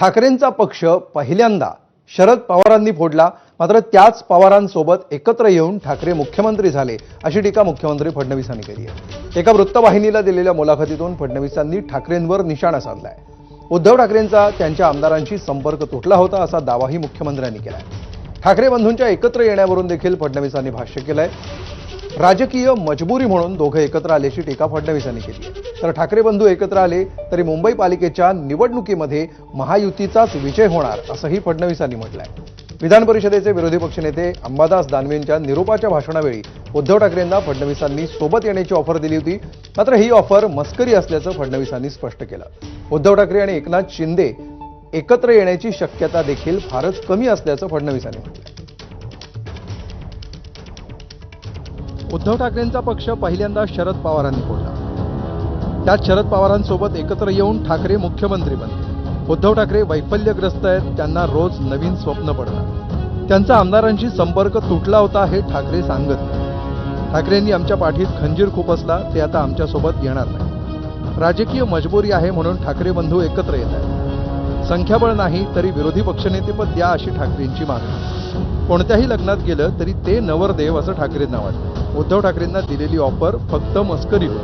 ठाकरेंचा पक्ष पहिल्यांदा शरद पवारांनी फोडला. मात्र त्याच पवारांसोबत एकत्र येऊन ठाकरे मुख्यमंत्री झाले अशी टीका मुख्यमंत्री फडणवीसांनी केली आहे. एका वृत्तवाहिनीला दिलेल्या मुलाखतीतून फडणवीसांनी ठाकरेंवर निशाणा साधलाय. उद्धव ठाकरेंचा त्यांच्या आमदारांशी संपर्क तुटला होता असा दावाही मुख्यमंत्र्यांनी केलाय. ठाकरे बंधूंच्या एकत्र येण्यावरून देखील फडणवीसांनी भाष्य केलंय. राजकीय मजबुरी म्हणून दोघं एकत्र आल्याची टीका फडणवीसांनी केली. आहे तर ठाकरे बंधू एकत्र आले तरी मुंबई पालिकेच्या निवडणुकीमध्ये महायुतीचाच विजय होणार असंही फडणवीसांनी म्हटलंय. विधान परिषदेचे विरोधी पक्षनेते अंबादास दानवेंच्या निरोपाच्या भाषणावेळी उद्धव ठाकरेंना फडणवीसांनी सोबत येण्याची ऑफर दिली होती. मात्र ही ऑफर मस्करी असल्याचं फडणवीसांनी स्पष्ट केलं. उद्धव ठाकरे आणि एकनाथ शिंदे एकत्र येण्याची शक्यता देखील फारच कमी असल्याचं फडणवीसांनी म्हटलं उद्धव ठाकरेंचा पक्ष पहिल्यांदा शरद पवारांनी फोडला. त्यात शरद पवारांसोबत एकत्र येऊन ठाकरे मुख्यमंत्री बनले. उद्धव ठाकरे वैफल्यग्रस्त आहेत त्यांना रोज नवीन स्वप्न पडणार त्यांचा आमदारांशी संपर्क तुटला होता हे ठाकरे सांगत ठाकरेंनी आमच्या पाठीत खंजीर खुपसला ते आता आमच्यासोबत येणार नाही. राजकीय मजबुरी आहे म्हणून ठाकरे बंधू एकत्र येत आहेत. संख्याबळ नाही तरी विरोधी पक्षनेतेपद द्या अशी ठाकरेंची मागणी. कोणत्याही लग्नात गेलं तरी ते नवरदेव असं ठाकरेंना वाटतं. उद्धव ठाकरेंना दिलेली ऑफर फक्त मस्करी होती